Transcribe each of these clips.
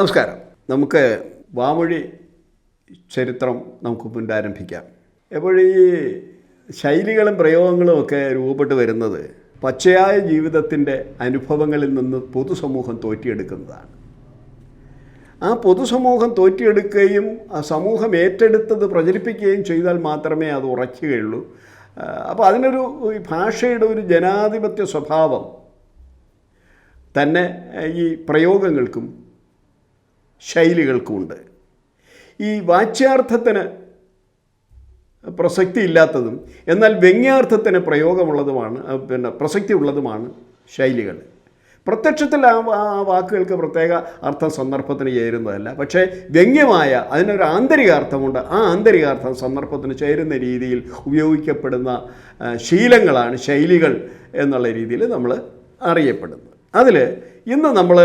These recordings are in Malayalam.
നമസ്കാരം. നമുക്ക് വാമൊഴി ചരിത്രം നമുക്ക് പുനരാരംഭിക്കാം എപ്പോഴും ഈ ശൈലികളും പ്രയോഗങ്ങളും ഒക്കെ രൂപപ്പെട്ട് വരുന്നത് പച്ചയായ ജീവിതത്തിന്റെ അനുഭവങ്ങളിൽ നിന്ന് പൊതുസമൂഹം തോറ്റിയെടുക്കുന്നതാണ്. ആ പൊതുസമൂഹം തോറ്റിയെടുക്കുകയും ആ സമൂഹം ഏറ്റെടുത്തത് പ്രചരിപ്പിക്കുകയും ചെയ്താൽ മാത്രമേ അത് ഉറയ്ക്കുകയുള്ളൂ. അപ്പോൾ അതിനൊരു ഈ ഭാഷയുടെ ഒരു ജനാധിപത്യ സ്വഭാവം തന്നെ ഈ പ്രയോഗങ്ങൾക്കും ശൈലികൾക്കുമുണ്ട്. ഈ വാച്യാർത്ഥത്തിന് പ്രസക്തി ഇല്ലാത്തതും എന്നാൽ വ്യംഗ്യാർത്ഥത്തിന് പ്രയോഗമുള്ളതുമാണ് പിന്നെ പ്രസക്തി ഉള്ളതുമാണ് ശൈലികൾ. പ്രത്യക്ഷത്തിൽ ആ വാക്കുകൾക്ക് പ്രത്യേക അർത്ഥം സന്ദർഭത്തിന് ചേരുന്നതല്ല. പക്ഷേ വ്യംഗ്യമായ അതിനൊരു ആന്തരിക അർത്ഥമുണ്ട്. ആ ആന്തരികാർത്ഥം സന്ദർഭത്തിന് ചേരുന്ന രീതിയിൽ ഉപയോഗിക്കപ്പെടുന്ന ശീലങ്ങളാണ് ശൈലികൾ എന്നുള്ള രീതിയിൽ നമ്മൾ അറിയപ്പെടുന്നത്. അതിൽ ഇന്ന് നമ്മൾ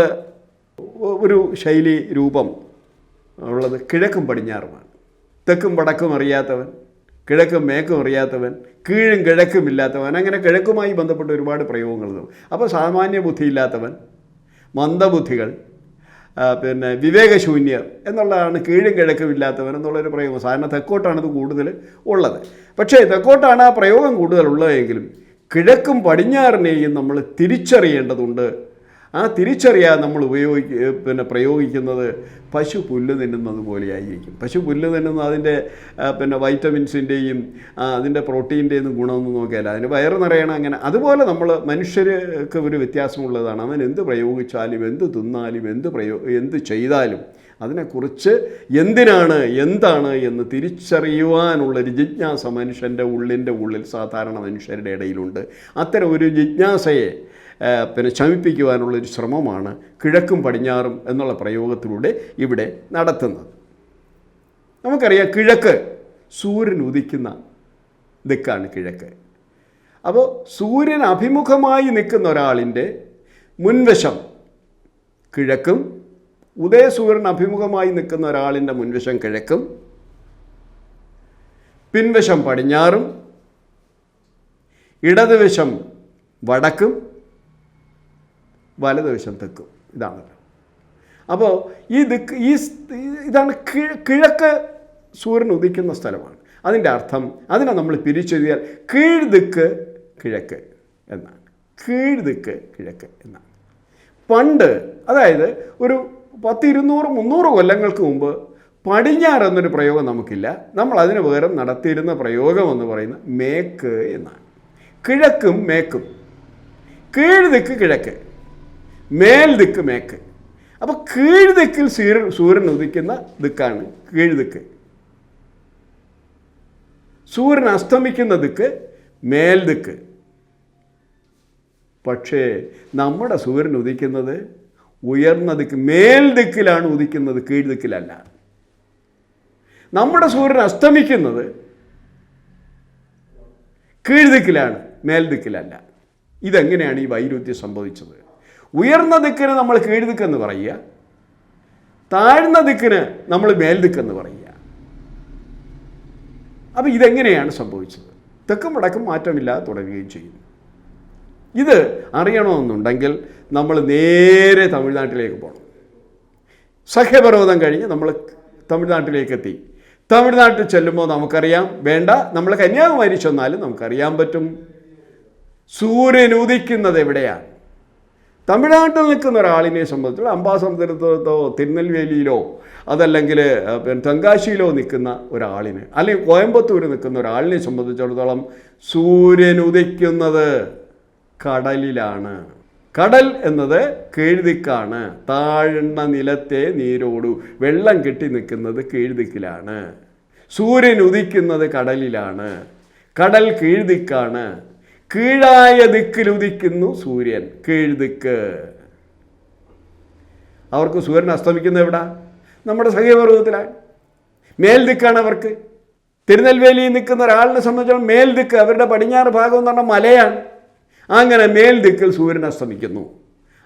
ഒരു ശൈലി രൂപം ഉള്ളത് കിഴക്കും പടിഞ്ഞാറുമാണ്. തെക്കും വടക്കും അറിയാത്തവൻ കിഴക്കും മേക്കും അറിയാത്തവൻ കീഴും കിഴക്കും ഇല്ലാത്തവൻ അങ്ങനെ കിഴക്കുമായി ബന്ധപ്പെട്ട ഒരുപാട് പ്രയോഗങ്ങൾ. അപ്പോൾ സാമാന്യ ബുദ്ധിയില്ലാത്തവൻ മന്ദബുദ്ധികൾ പിന്നെ വിവേകശൂന്യർ എന്നുള്ളതാണ് കീഴും കിഴക്കും ഇല്ലാത്തവൻ എന്നുള്ളൊരു പ്രയോഗം. സാധാരണ തെക്കോട്ടാണ് ഇത് കൂടുതൽ ഉള്ളത്. പക്ഷേ തെക്കോട്ടാണ് ആ പ്രയോഗം കൂടുതലുള്ളതെങ്കിലും കിഴക്കും പടിഞ്ഞാറിനെയും നമ്മൾ തിരിച്ചറിയേണ്ടതുണ്ട് ആ തിരിച്ചറിയാൻ നമ്മൾ ഉപയോഗിക്ക പിന്നെ പ്രയോഗിക്കുന്നത് പശു പുല്ല് തിന്നുന്നത് പോലെയായിരിക്കും. പശു പുല്ല് തിന്നുന്ന അതിന്റെ പിന്നെ വൈറ്റമിൻസിന്റെയും അതിന്റെ പ്രോട്ടീന്റെയും ഗുണമൊന്നും നോക്കിയാൽ അതിന് വയറ് നിറയണം അങ്ങനെ. അതുപോലെ നമ്മൾ മനുഷ്യർക്ക് ഒരു വ്യത്യാസമുള്ളതാണ്. അവൻ എന്ത് പ്രയോഗിച്ചാലും എന്ത് തിന്നാലും എന്ത് പ്രയോ എന്ത് ചെയ്താലും അതിനെക്കുറിച്ച് എന്തിനാണ് എന്താണ് എന്ന് തിരിച്ചറിയുവാനുള്ളൊരു ജിജ്ഞാസ മനുഷ്യന്റെ ഉള്ളിന്റെ ഉള്ളിൽ സാധാരണ മനുഷ്യരുടെ ഇടയിലുണ്ട്. അത്തരം ഒരു ജിജ്ഞാസയെ പിന്നെ ശമിപ്പിക്കുവാനുള്ളൊരു ശ്രമമാണ് കിഴക്കും പടിഞ്ഞാറും എന്നുള്ള പ്രയോഗത്തിലൂടെ ഇവിടെ നടത്തുന്നത്. നമുക്കറിയാം കിഴക്ക് സൂര്യൻ ഉദിക്കുന്ന ദിക്കാണ് കിഴക്ക്. അപ്പോൾ സൂര്യൻ അഭിമുഖമായി നിൽക്കുന്ന ഒരാളിന്റെ മുൻവശം കിഴക്കും ഉദയസൂര്യൻ അഭിമുഖമായി നിൽക്കുന്ന ഒരാളിന്റെ മുൻവശം കിഴക്കും പിൻവശം പടിഞ്ഞാറും ഇടതുവശം വടക്കും വലതുവശം തെക്കും. ഇതാണല്ലോ അപ്പോൾ ഈ ദിക്ക് ഈ ഇതാണ് കിഴക്ക് സൂര്യൻ ഉദിക്കുന്ന സ്ഥലമാണ്. അതിന്റെ അർത്ഥം അതിനെ നമ്മൾ പിരിച്ചെഴുതിയാൽ കീഴ് ദിക്ക് കിഴക്ക് എന്നാണ്. കീഴ് ദിക്ക് കിഴക്ക് എന്നാണ്. പണ്ട് അതായത് ഒരു പത്ത് ഇരുന്നൂറ് മുന്നൂറ് കൊല്ലങ്ങൾക്ക് മുമ്പ് പടിഞ്ഞാറ് എന്നൊരു പ്രയോഗം നമുക്കില്ല. നമ്മൾ അതിന് പകരം നടത്തിയിരുന്ന പ്രയോഗം എന്ന് പറയുന്ന മേക്ക് എന്നാണ്. കിഴക്കും മേക്കും. കീഴ് ദിക്ക് കിഴക്ക്. മേൽ ദിക്ക് മേക്ക്. അപ്പോൾ കീഴ്ദിക്കിൽ സൂര്യൻ സൂര്യൻ ഉദിക്കുന്ന ദിക്കാണ് കീഴ് ദിക്ക്. സൂര്യൻ അസ്തമിക്കുന്ന ദിക്ക് മേൽ ദിക്ക്. പക്ഷേ നമ്മുടെ സൂര്യൻ ഉദിക്കുന്നത് ഉയർന്ന ദിക്ക് മേൽ ദിക്കിലാണ് ഉദിക്കുന്നത് കീഴ് ദിക്കിലല്ല. നമ്മുടെ സൂര്യൻ അസ്തമിക്കുന്നത് കീഴ് ദിക്കിലാണ് മേൽ ദിക്കിലല്ല. ഇതെങ്ങനെയാണ് ഈ വൈരുദ്ധ്യം സംഭവിച്ചത്? ഉയർന്ന ദിക്കിന് നമ്മൾ കീഴ് ദിക്കെന്ന് പറയുക താഴ്ന്ന ദിക്കിന് നമ്മൾ മേൽ ദിക്കെന്ന് പറയുക. അപ്പോൾ ഇതെങ്ങനെയാണ് സംഭവിച്ചത്? തെക്കും വടക്കും മാറ്റമില്ലാതെ തുടരുകയും ചെയ്യുന്നു. ഇത് അറിയണമെന്നുണ്ടെങ്കിൽ നമ്മൾ നേരെ തമിഴ്നാട്ടിലേക്ക് പോകണം സഖ്യപർവതം കഴിഞ്ഞ് നമ്മൾ തമിഴ്നാട്ടിലേക്ക് എത്തി. തമിഴ്നാട്ടിൽ ചെല്ലുമ്പോൾ നമുക്കറിയാം വേണ്ട നമ്മൾ കന്യാകുമാരി ചെന്നാലും നമുക്കറിയാൻ പറ്റും. സൂര്യൻ ഉദിക്കുന്നത് എവിടെയാണ്? തമിഴ്നാട്ടിൽ നിൽക്കുന്ന ഒരാളിനെ സംബന്ധിച്ചുള്ള അംബാസമുദ്രത്തോ തിരുനെൽവേലിയിലോ അതല്ലെങ്കിൽ പിന്നെ തെങ്കാശിയിലോ നിൽക്കുന്ന ഒരാളിന് അല്ലെങ്കിൽ കോയമ്പത്തൂർ നിൽക്കുന്ന ഒരാളിനെ സംബന്ധിച്ചിടത്തോളം സൂര്യൻ ഉദിക്കുന്നത് കടലിലാണ്. കടൽ എന്നത് കീഴ്തിക്കാണ് താഴ്ന്ന നിലത്തെ നീരോടു വെള്ളം കെട്ടി നിൽക്കുന്നത് കീഴ്തിക്കിലാണ് സൂര്യൻ ഉദിക്കുന്നത് കടലിലാണ്. കടൽ കീഴ്ദിക്കാണ്. കീഴായ ദിക്കിൽ ഉദിക്കുന്നു സൂര്യൻ. കീഴ്ദിക്ക് അവർക്ക് സൂര്യൻ അസ്തമിക്കുന്നത് എവിടാ? നമ്മുടെ സഹീപർവതത്തിലാണ് മേൽ ദിക്കാണ് അവർക്ക്. തിരുനെൽവേലിയിൽ നിൽക്കുന്ന ഒരാളിനെ സംബന്ധിച്ചിടത്തോളം മേൽദിക്ക് അവരുടെ പടിഞ്ഞാറ് ഭാഗം എന്ന് പറഞ്ഞാൽ മലയാണ്. അങ്ങനെ മേൽ മേൽദിക്കിൽ സൂര്യൻ അസ്തമിക്കുന്നു.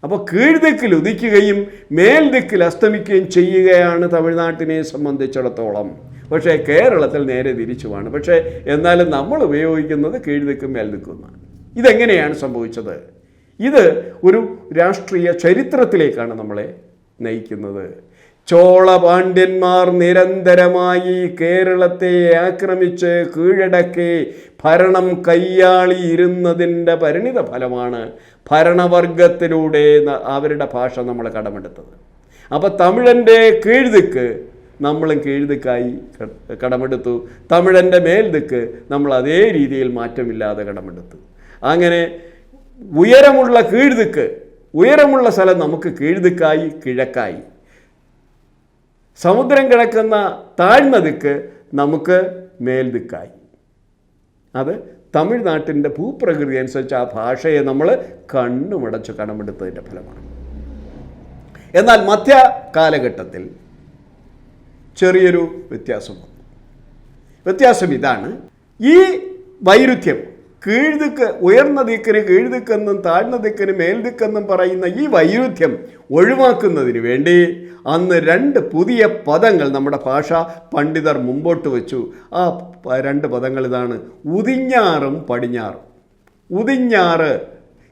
അപ്പോൾ കീഴ്ദിക്കിൽ ഉദിക്കുകയും മേൽ മേൽദിക്കിൽ അസ്തമിക്കുകയും ചെയ്യുകയാണ് തമിഴ്നാട്ടിനെ സംബന്ധിച്ചിടത്തോളം. പക്ഷേ കേരളത്തിൽ നേരെ തിരിച്ചുമാണ്. പക്ഷേ എന്നാലും നമ്മൾ ഉപയോഗിക്കുന്നത് കീഴ്ദിക്കും മേൽ നിൽക്കുന്ന ഇതെങ്ങനെയാണ് സംഭവിച്ചത്? ഇത് ഒരു രാഷ്ട്രീയ ചരിത്രത്തിലേക്കാണ് നമ്മളെ നയിക്കുന്നത്. ചോളപാണ്ഡ്യന്മാർ നിരന്തരമായി കേരളത്തെ ആക്രമിച്ച് കീഴടക്കി ഭരണം കയ്യാളിയിരുന്നതിന്റെ പരിണിത ഫലമാണ് ഭരണവർഗത്തിലൂടെ അവരുടെ ഭാഷ നമ്മൾ കടമെടുത്തത്. അപ്പോൾ തമിഴന്റെ കീഴ്ദിക്ക് നമ്മളും കീഴ്ദിക്കായി കടമെടുത്തു. തമിഴന്റെ മേൽദിക്ക് നമ്മൾ അതേ രീതിയിൽ മാറ്റമില്ലാതെ കടമെടുത്തു. അങ്ങനെ ഉയരമുള്ള കീഴ്ദിക്ക് ഉയരമുള്ള സ്ഥലം നമുക്ക് കീഴ്ദിക്കായി കിഴക്കായി. സമുദ്രം കിടക്കുന്ന താഴ്ന്ന ദിക്ക് നമുക്ക് മേൽദിക്കായി. അത് തമിഴ്നാട്ടിന്റെ ഭൂപ്രകൃതി അനുസരിച്ച് ആ ഭാഷയെ നമ്മൾ കണ്ണുമടച്ച് കടമെടുത്തതിന്റെ ഫലമാണ്. എന്നാൽ മധ്യ കാലഘട്ടത്തിൽ ചെറിയൊരു വ്യത്യാസം വന്നു. വ്യത്യാസം ഇതാണ്. ഈ വൈരുദ്ധ്യം കീഴ്ദിക്ക് ഉയർന്ന ദിക്കിന് കീഴ്ദിക്കെന്നും താഴ്ന്ന ദിക്കിന് മേൽദിക്കെന്നും പറയുന്ന ഈ വൈരുദ്ധ്യം ഒഴിവാക്കുന്നതിന് വേണ്ടി അന്ന് രണ്ട് പുതിയ പദങ്ങൾ നമ്മുടെ ഭാഷ പണ്ഡിതർ മുമ്പോട്ട് വെച്ചു. ആ രണ്ട് പദങ്ങൾ ഇതാണ്. ഉതിഞ്ഞാറും പടിഞ്ഞാറും. ഉതിഞ്ഞാറ്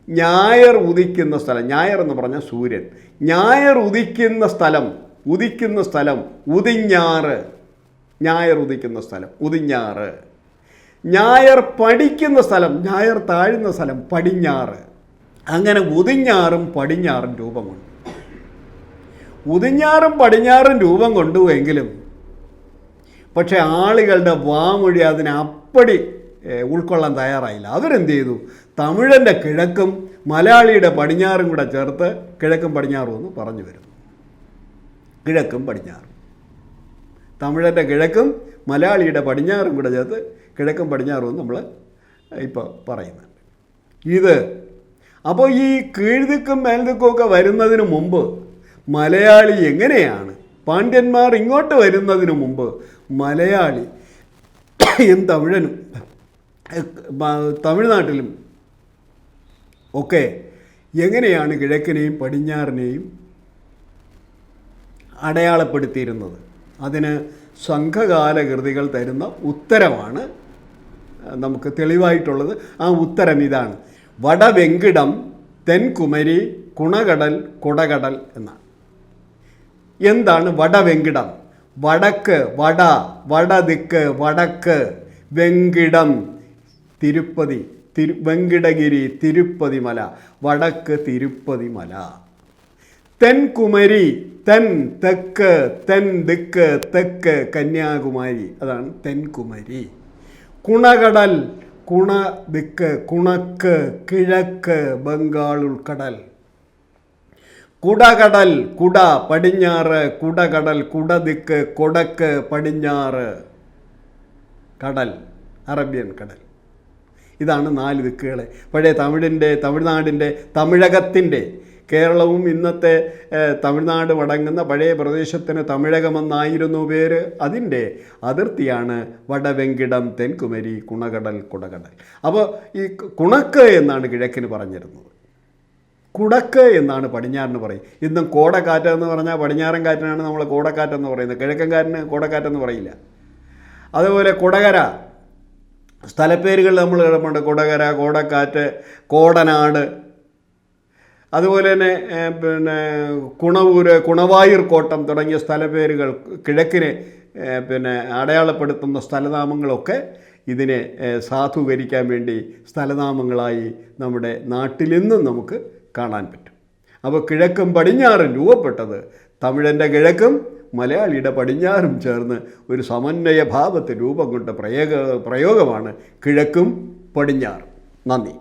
ഞായർ ഉദിക്കുന്ന സ്ഥലം. ഞായർ എന്ന് പറഞ്ഞാൽ സൂര്യൻ. ഞായർ ഉദിക്കുന്ന സ്ഥലം ഉദിക്കുന്ന സ്ഥലം ഉദിഞ്ഞാറ്. ഞായർ ഉദിക്കുന്ന സ്ഥലം ഉദിഞ്ഞാറ്. ഞായർ പഠിക്കുന്ന സ്ഥലം ഞായർ താഴുന്ന സ്ഥലം പടിഞ്ഞാറ്. അങ്ങനെ ഉദിഞ്ഞാറും പടിഞ്ഞാറും രൂപം കൊണ്ടു. ഉദിഞ്ഞാറും പടിഞ്ഞാറും രൂപം കൊണ്ടുവെങ്കിലും പക്ഷേ ആളുകളുടെ വാമൊഴി അതിനെ അപ്പടി ഉൾക്കൊള്ളാൻ തയ്യാറായില്ല. അവരെന്ത് ചെയ്തു? തമിഴന്റെ കിഴക്കും മലയാളിയുടെ പടിഞ്ഞാറും കൂടെ ചേർത്ത് കിഴക്കും പടിഞ്ഞാറും എന്ന് പറഞ്ഞു വരുന്നു. കിഴക്കും പടിഞ്ഞാറും. തമിഴന്റെ കിഴക്കും മലയാളിയുടെ പടിഞ്ഞാറും കൂടെ ചേർത്ത് കിഴക്കും പടിഞ്ഞാറും നമ്മൾ ഇപ്പോൾ പറയുന്നുണ്ട്. ഇത് അപ്പോൾ ഈ കീഴ്തിക്കും മേൽദിക്കും ഒക്കെ വരുന്നതിന് മുമ്പ് മലയാളി എങ്ങനെയാണ്? പാണ്ഡ്യന്മാർ ഇങ്ങോട്ട് വരുന്നതിന് മുമ്പ് മലയാളി യും തമിഴനും തമിഴ്നാട്ടിലും ഒക്കെ എങ്ങനെയാണ് കിഴക്കിനെയും പടിഞ്ഞാറിനെയും അടയാളപ്പെടുത്തിയിരുന്നത്. അതിന് സംഘകാല കൃതികൾ തരുന്ന ഉത്തരമാണ് നമുക്ക് തെളിവായിട്ടുള്ളത്. ആ ഉത്തരം ഇതാണ്. വടവെങ്കിടം തെൻകുമരി കുണകടൽ കുടകടൽ എന്നാണ്. എന്താണ് വടവെങ്കിടം? വടക്ക് വട വടദിക്ക് വടക്ക് വെങ്കിടം തിരുപ്പതി തിരു വെങ്കിടഗിരി തിരുപ്പതി മല വടക്ക് തിരുപ്പതി മല തെൻകുമരി തെൻ തെക്ക് തെൻ ദിക്ക് തെക്ക് കന്യാകുമാരി. അതാണ് തെൻകുമരി കുണകടൽ കുണ ദിക്ക് കുണക്ക് കിഴക്ക് ബംഗാൾ ഉൾക്കടൽ. കുടകടൽ കുട പടിഞ്ഞാറ് കുടകടൽ കുടദിക്ക് കൊടക്ക് പടിഞ്ഞാറ്. കടൽ അറബ്യൻ കടൽ. ഇതാണ് നാല് ദിക്കുകളെ. പഴയ തമിഴിന്റെ തമിഴ്നാടിന്റെ തമിഴകത്തിന്റെ കേരളവും ഇന്നത്തെ തമിഴ്നാട് അടങ്ങുന്ന പഴയ പ്രദേശത്തിന് തമിഴകമെന്നായിരുന്നു പേര്. അതിന്റെ അതിർത്തിയാണ് വടവെങ്കിടം തെൻകുമരി കുണകടൽ കുടകടൽ. അപ്പോൾ ഈ കുണക്ക് എന്നാണ് കിഴക്കിന് പറഞ്ഞിരുന്നത്. കുടക്ക് എന്നാണ് പടിഞ്ഞാറിന് പറയും. ഇന്നും കോടക്കാറ്റ് എന്ന് പറഞ്ഞാൽ പടിഞ്ഞാറൻ കാറ്റിനാണ് നമ്മൾ കോടക്കാറ്റെന്ന് പറയുന്നത്. കിഴക്കൻ കാറ്റിന് കോടക്കാറ്റെന്ന് പറയില്ല. അതുപോലെ കുടകര. സ്ഥലപ്പേരുകൾ നമ്മൾ കിടപ്പുണ്ട് കുടകര കോടക്കാറ്റ് കോടനാട്. അതുപോലെ തന്നെ പിന്നെ കുണവൂര് കുണവായൂർ കോട്ടം തുടങ്ങിയ സ്ഥലപേരുകൾ കിഴക്കിനെ പിന്നെ അടയാളപ്പെടുത്തുന്ന സ്ഥലനാമങ്ങളൊക്കെ ഇതിനെ സാധൂകരിക്കാൻ വേണ്ടി സ്ഥലനാമങ്ങളായി നമ്മുടെ നാട്ടിൽ നിന്നും നമുക്ക് കാണാൻ പറ്റും. അപ്പോൾ കിഴക്കും പടിഞ്ഞാറും രൂപപ്പെട്ടത് തമിഴന്റെ കിഴക്കും മലയാളിയുടെ പടിഞ്ഞാറും ചേർന്ന് ഒരു സമന്വയ ഭാവത്തിൽ രൂപം കൊണ്ട പ്രയോഗ പ്രയോഗമാണ് കിഴക്കും പടിഞ്ഞാറും. നന്ദി.